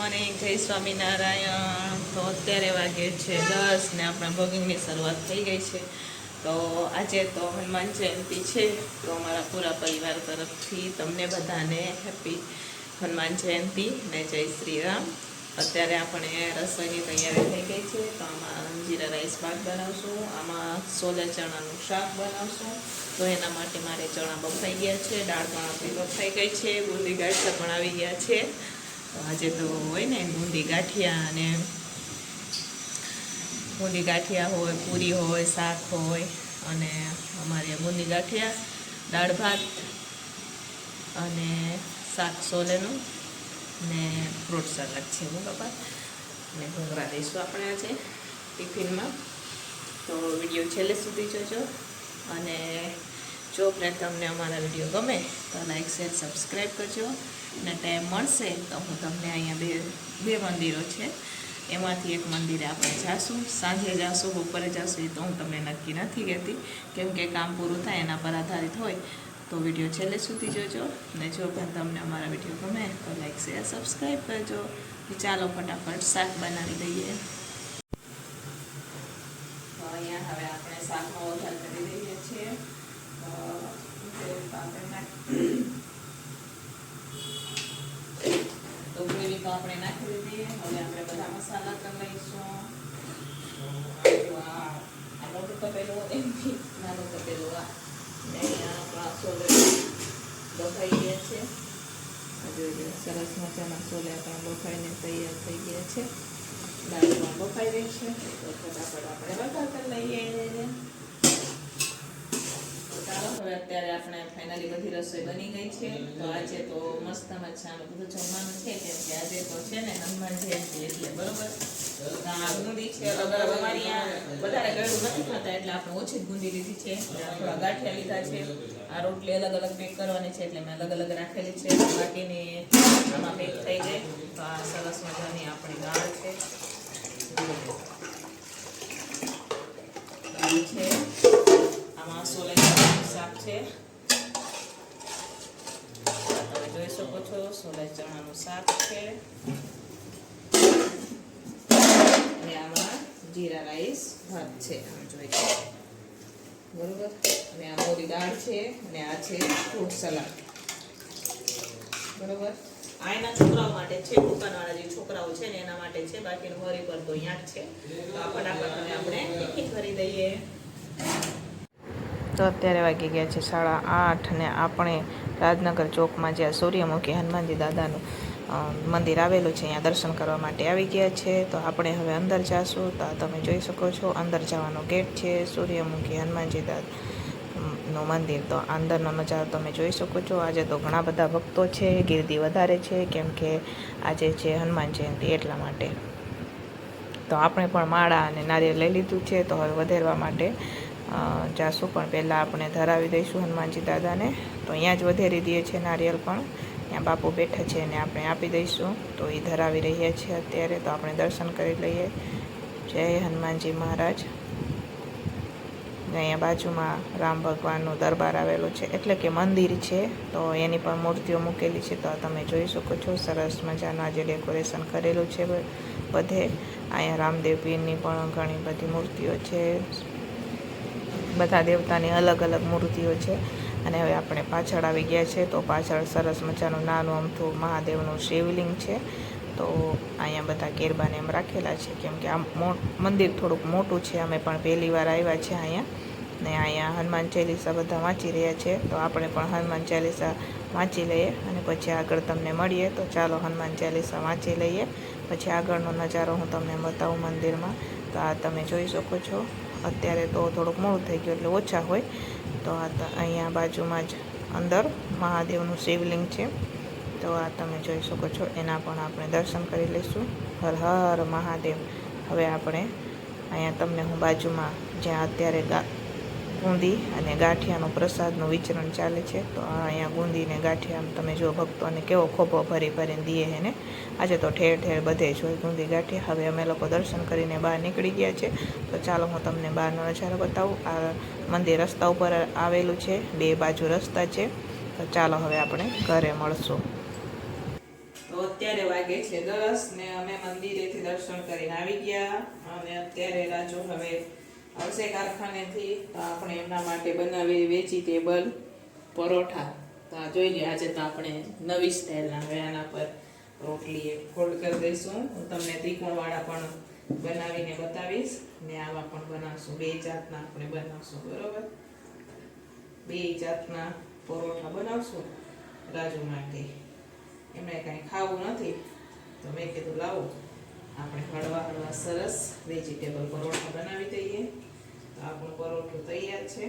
Morning જય સ્વામિનારાયણ તો અત્યારે વાગે છે દસ ને આપણા ભોગિંગની શરૂઆત થઈ ગઈ છે. તો આજે તો હનુમાન જયંતિ છે, તો અમારા પૂરા પરિવાર તરફથી તમને બધાને હેપી હનુમાન જયંતિ ને જય શ્રી રામ અત્યારે આપણે રસોઈની તૈયારી થઈ ગઈ છે, તો આમાં જીરા રાઈસ ભાત બનાવશું, આમાં સોલે ચણાનું શાક બનાવશું. તો એના માટે મારે ચણા બફાઈ ગયા છે, દાળ પણ આપણી બફાઈ ગઈ છે બુંદી ગાંઠિયા પણ આવી ગયા છે. આજે તો હોય ને બુંદી ગાંઠિયા અને બુંદી ગાંઠિયા હોય, પૂરી હોય, શાક હોય અને અમારે બુંદી ગાંઠિયા, દાળ ભાત અને શાક સોલેનું ને ફ્રૂટ સલાડ છે હું બાપા. ને ભંગરા દઈશું આપણે આજે ટિફિનમાં. તો વીડિયો છેલ્લે સુધી જોજો અને જો તમને અમારા વીડિયો ગમે, તો લાઈક શેર સબસ્ક્રાઈબ કરજો. અને ટાઈમ મળશે, તો હું તમને અહીંયા બે બે મંદિરો છે. એમાંથી એક મંદિરે આપણે જાશું. સાંજે જાશું, બપોરે જાશું, એ તો હું તમને નક્કી નથી કહેતી. કેમ કે કામ પૂરું થાય, એના પર આધારિત હોય, તો વીડિયો છેલ્લે સુધી જોજો. ને જો પણ તમને અમારા વીડિયો ગમે, તો લાઈક શેર સબસ્ક્રાઈબ કરજો. ચાલો ફટાફટ શાક બનાવી દઈએ તો અહીંયા હવે આપણે શાકનો વઘાર કરી દઈએ છીએ તો ગ્રેવી તો આપણે તો ગ્રેવી તો આપણે નાખી દીધી. હવે આપણે બધા મસાલા કરી લઈશું. આ આ મોટું એમ બી નાનો તપેલું આ આપણા સોલે બફાઈ ગયા છે. સરસ મજાના સોલે આપણા બફાઈને તૈયાર થઈ ગયા છે. દાળ બફાઈ રહી છે. તો ફટાફટ આપણે વઘાર લઈએ. તો હવે અત્યારે આપણે ફાઇનલી બધી રસોઈ બની ગઈ છે. તો આજે તો મસ્ત મજાનું બધું જમવાનું છે, કેમ કે આજે તો છે ને હનુમાન જયંતિ એટલે બરોબર. આપણે ઓછી ગુંદી લીધી છે. થોડા ગાંઠિયા લીધા છે. આ રોટલી અલગ અલગ પેક કરવાની છે એટલે મેં અલગ અલગ રાખેલી છે. બાકીની આમાં પેક થઈ ગઈ. તો આ સરસ મજાની આપણી દાળ છે દાળ છે આમાં સોલે ચણાનું શાક છે. તમે જોઈ શકો છો, સોલાઈ ચણાનું શાક છે. અને આમાં જીરા રાઈસ ભાત છે, આમ જોઈ. બરોબર? અને આ મોરી દાળ છે, અને આ છે ફ્રૂટ સલાડ. બરોબર? આ એના છોકરાઓ માટે છે, દુકાનવાળા જે છોકરાઓ છે ને, એના માટે છે બાકીનું વરી પર તો અહીંયા જ છે. તો આ ફટાફટ આપણે ટિફિન કરી દઈએ. તો અત્યારે વાગી ગયા છે સાડા આઠ ને આપણે રાજનગર ચોકમાં જ્યાં સૂર્યમુખી હનુમાનજી દાદાનું મંદિર આવેલું છે અહીંયા દર્શન કરવા માટે આવી ગયા છે. તો આપણે હવે અંદર જાશું. તો તમે જોઈ શકો છો, અંદર જવાનો ગેટ છે સૂર્યમુખી હનુમાનજી દાદા નું મંદિર. તો અંદરનો નજારો તમે જોઈ શકો છો. આજે તો ઘણા બધા ભક્તો છે, ગીર્દી વધારે છે, કેમ કે આજે છે હનુમાન જયંતિ એટલા માટે. તો આપણે પણ માળા અને નારિયેળ લઈ લીધું છે. તો હવે વધારવા માટે જાશું, પણ પહેલાં આપણે ધરાવી દઈશું હનુમાનજી દાદાને. તો અહીંયા જ વધેરી દઈએ છીએ નારિયેળ પણ. ત્યાં બાપુ બેઠા છે એને આપણે આપી દઈશું. તો એ ધરાવી રહ્યા છે અત્યારે. તો આપણે દર્શન કરી લઈએ. જય હનુમાનજી મહારાજ. અહીંયા બાજુમાં રામ ભગવાનનું દરબાર આવેલું છે. એટલે કે મંદિર છે. તો એની પણ મૂર્તિઓ મૂકેલી છે. તો તમે જોઈ શકો છો, સરસ મજાનું આજે ડેકોરેશન કરેલું છે બધે. અહીંયા રામદેવ પીરની પણ ઘણી બધી મૂર્તિઓ છે. બધા દેવતાની અલગ અલગ મૂર્તિઓ છે. અને હવે આપણે પાછળ આવી ગયા છે તો પાછળ સરસ મજાનું નાનું અમથું મહાદેવનું શિવલિંગ છે. તો અહીંયા બધા ગેરબાને એમ રાખેલા છે કેમ કે આ મંદિર થોડુંક મોટું છે. અમે પણ પહેલી વાર આવ્યા છે અહીંયા. ને અહીંયા હનુમાન ચાલીસા બધા વાંચી રહ્યા છે. તો આપણે પણ હનુમાન ચાલીસા વાંચી લઈએ અને પછી આગળ તમને મળીએ. તો ચાલો હનુમાન ચાલીસા વાંચી લઈએ. પછી આગળનો નજારો હું તમને બતાવું મંદિરમાં. તો આ તમે જોઈ શકો છો. અત્યારે તો થોડુંક મોડું થઈ ગયું એટલે ઓછા હોય. તો આ અહીંયા બાજુમાં જ અંદર મહાદેવનું શિવલિંગ છે. તો આ તમે જોઈ શકો છો, એના પણ આપણે દર્શન કરી લઈશું. હર હર મહાદેવ. હવે આપણે અહીંયા તમને હું બાજુમાં જ્યાં અત્યારે ગા બુંદી અને ગાંઠિયાનું પ્રસાદનું વિચરણ ચાલે છે. તો અહીંયા ગુંદીને ગાંઠિયા તમે જો ભક્તોને કેવો ખોપો ભરી ભરીને દીએ એને આજે તો ઠેર ઠેર બધે જ હોય ગુંદી ગાંઠિયા. હવે અમે લોકો દર્શન કરીને બહાર નીકળી ગયા છે. તો ચાલો હું તમને બહારનો નજારો બતાવું. આ મંદિર રસ્તા ઉપર આવેલું છે, બે બાજુ રસ્તા છે. તો ચાલો હવે આપણે ઘરે મળશું. તો અત્યારે વાગે છે દસ ને અમે મંદિરેથી દર્શન કરીને આવી ગયા. અને અત્યારે રાજુ હવે આવશે કારખાનેથી, તો આપણે એમના માટે બનાવી વેજીટેબલ પરોઠા. તો આ જોઈ લે આજે તો આપણે નવી સ્ટાઇલના હવે પર રોટલી એક ફોલ્ડ કરી દઈશું. હું તમને ત્રિકોણવાળા પણ બનાવીને બતાવીશ, ને આવા પણ બનાવશું. બે જાતના આપણે બનાવશું, બરોબર? બે જાતના પરોઠા બનાવશું રાજુ માટે. એમને કાંઈ ખાવું નથી, તો મેં કીધું લાવો. આપણે હળવા હળવા સરસ વેજીટેબલ પરોઠા બનાવી દઈએ. તો આપણું પરોઠું તૈયાર છે.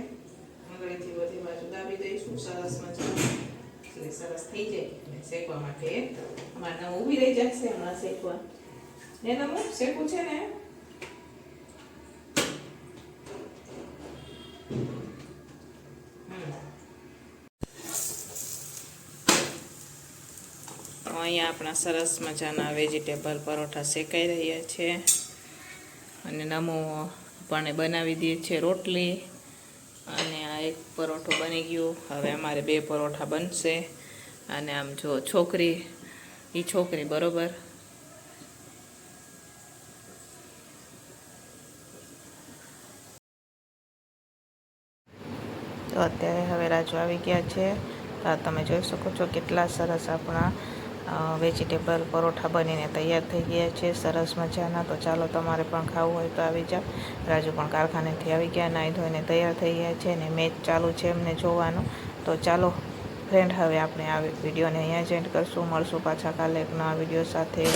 આંગળીથી બધી બાજુ દાબી દઈશું. સરસ મજાનું. એટલે સરસ થઈ જાય. અને શેકવા માટે અમારે ઊભી રહી જશે હમણાં શેકવા. ને નમું શેકવું છે ને હમ તો અહીંયા આપણા સરસ મજાના વેજીટેબલ પરોઠા શેકાઈ રહ્યા છે. અને નમો આપણે બનાવી દઈએ છે રોટલી. અને આ એક પરોઠો બની ગયો. હવે અમારે બે પરોઠા બનશે. અને આમ જો છોકરી એ છોકરી બરોબર. અત્યારે હવે રાજુ આવી ગયા છે. તમે જોઈ શકો છો કેટલા સરસ આપણા વેજીટેબલ પરોઠા બનીને તૈયાર થઈ ગયા છે. સરસ મજાના. તો ચાલો તમારે પણ ખાવું હોય તો આવી જાઓ. રાજુ પણ કારખાનેથી આવી ગયા નાહી ધોઈને તૈયાર થઈ ગયા છે ને મેચ ચાલુ છે એમને જોવાનું. તો ચાલો ફ્રેન્ડ હવે આપણે આ વિડીયોને અહીંયા જ એન્ડ કરશું. મળશું પાછા કાલે એક નવા વીડિયો સાથે.